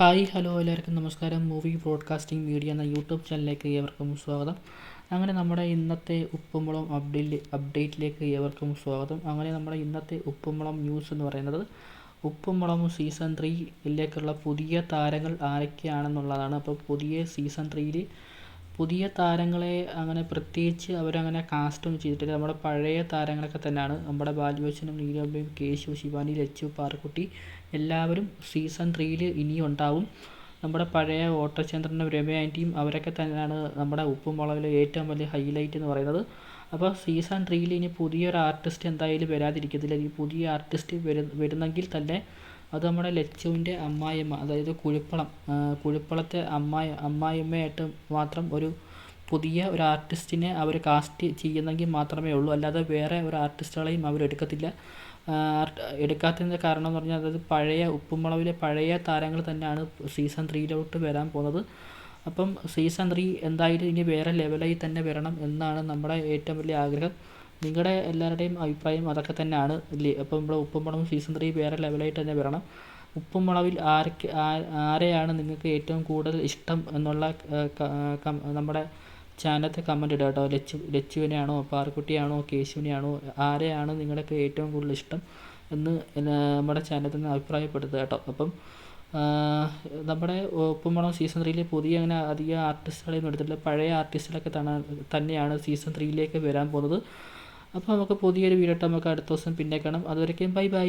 Hi hello എല്ലാവർക്കും നമസ്കാരം. Movie broadcasting media എന്ന യൂട്യൂബ് ചാനലിലേക്ക് ഏവർക്കും സ്വാഗതം. അങ്ങനെ നമ്മുടെ ഇന്നത്തെ ഉപ്പുമുളം അപ്ഡേറ്റ് അപ്ഡേറ്റിലേക്ക് ഏവർക്കും സ്വാഗതം. അങ്ങനെ നമ്മുടെ ഇന്നത്തെ ഉപ്പുമുളം ന്യൂസ് എന്ന് പറയുന്നത് ഉപ്പുമുളം സീസൺ ത്രീയിലേക്കുള്ള പുതിയ താരങ്ങൾ ആരൊക്കെയാണെന്നുള്ളതാണ്. അപ്പോൾ പുതിയ സീസൺ ത്രീയിൽ പുതിയ താരങ്ങളെ അങ്ങനെ പ്രത്യേകിച്ച് അവരങ്ങനെ കാസ്റ്റൊന്നും ചെയ്തിട്ടില്ല. നമ്മുടെ പഴയ താരങ്ങളൊക്കെ തന്നെയാണ്. നമ്മുടെ ബാലുവച്ചനും നീലമ്പയും കേശു ശിവാനി ലച്ചു പാറക്കുട്ടി എല്ലാവരും സീസൺ ത്രീയിൽ ഇനിയും ഉണ്ടാവും. നമ്മുടെ പഴയ ഓട്ടചന്ദ്രനും രമ്യ ആന്റിയും അവരൊക്കെ തന്നെയാണ് നമ്മുടെ ഉപ്പും മുളകിലെ ഏറ്റവും വലിയ ഹൈലൈറ്റ് എന്ന് പറയുന്നത്. അപ്പോൾ സീസൺ ത്രീയിൽ ഇനി പുതിയൊരു ആർട്ടിസ്റ്റ് എന്തായാലും വരാതിരിക്കത്തില്ല. ഈ പുതിയ ആർട്ടിസ്റ്റ് വരു വരുന്നെങ്കിൽ തന്നെ അത് നമ്മുടെ ലച്ചുവിന്റെ അമ്മായിയമ്മ അതായത് കുഴിപ്പളം കുഴിപ്പളത്തെ അമ്മായി അമ്മായിയമ്മയായിട്ട് മാത്രം ഒരു പുതിയ ഒരു ആർട്ടിസ്റ്റിനെ അവർ കാസ്റ്റ് ചെയ്യുന്നെങ്കിൽ മാത്രമേ ഉള്ളൂ. അല്ലാതെ വേറെ ഒരു ആർട്ടിസ്റ്റുകളെയും അവർ എടുക്കത്തില്ല. എടുക്കാത്തതിന്റെ കാരണം എന്ന് പറഞ്ഞാൽ അതായത് പഴയ ഉപ്പുമുളകിലെ പഴയ താരങ്ങൾ തന്നെയാണ് സീസൺ ത്രീയിലോട്ട് വരാൻ പോകുന്നത്. അപ്പം സീസൺ ത്രീ എന്തായാലും ഇനി വേറെ ലെവലായി തന്നെ വരണം എന്നാണ് നമ്മുടെ ഏറ്റവും വലിയ ആഗ്രഹം. നിങ്ങളുടെ എല്ലാവരുടെയും അഭിപ്രായം അതൊക്കെ തന്നെയാണ്. ഇല്ലേ? അപ്പം നമ്മുടെ ഉപ്പും മുളകും സീസൺ ത്രീ വേറെ ലെവലായിട്ട് തന്നെ വരണം. ഉപ്പും മുളകിൽ ആർക്ക് ആരെയാണ് നിങ്ങൾക്ക് ഏറ്റവും കൂടുതൽ ഇഷ്ടം എന്നുള്ള നമ്മുടെ ചാനലത്തെ കമന്റ് ഇടുക കേട്ടോ. ലച്ചു ലച്ചുവിനെയാണോ പാറക്കുട്ടിയാണോ കേശുവിനെയാണോ ആരെയാണ് നിങ്ങളൊക്കെ ഏറ്റവും കൂടുതൽ ഇഷ്ടം എന്ന് നമ്മുടെ ചാനലിൽ നിന്ന് അഭിപ്രായപ്പെടുത്തുക കേട്ടോ. അപ്പം നമ്മുടെ ഉപ്പുമുളക് സീസൺ ത്രീയിൽ പുതിയ അങ്ങനെ അധികം ആർട്ടിസ്റ്റുകളെയൊന്നും എടുത്തിട്ടില്ല. പഴയ ആർട്ടിസ്റ്റുകളൊക്കെ തന്നെയാണ് സീസൺ ത്രീയിലേക്ക് വരാൻ പോകുന്നത്. അപ്പോൾ നമുക്ക് പുതിയൊരു വീഡിയോ നമുക്ക് അടുത്ത ദിവസം പിന്നെ കാണാം. അതുവരേക്കും ബൈ ബൈ.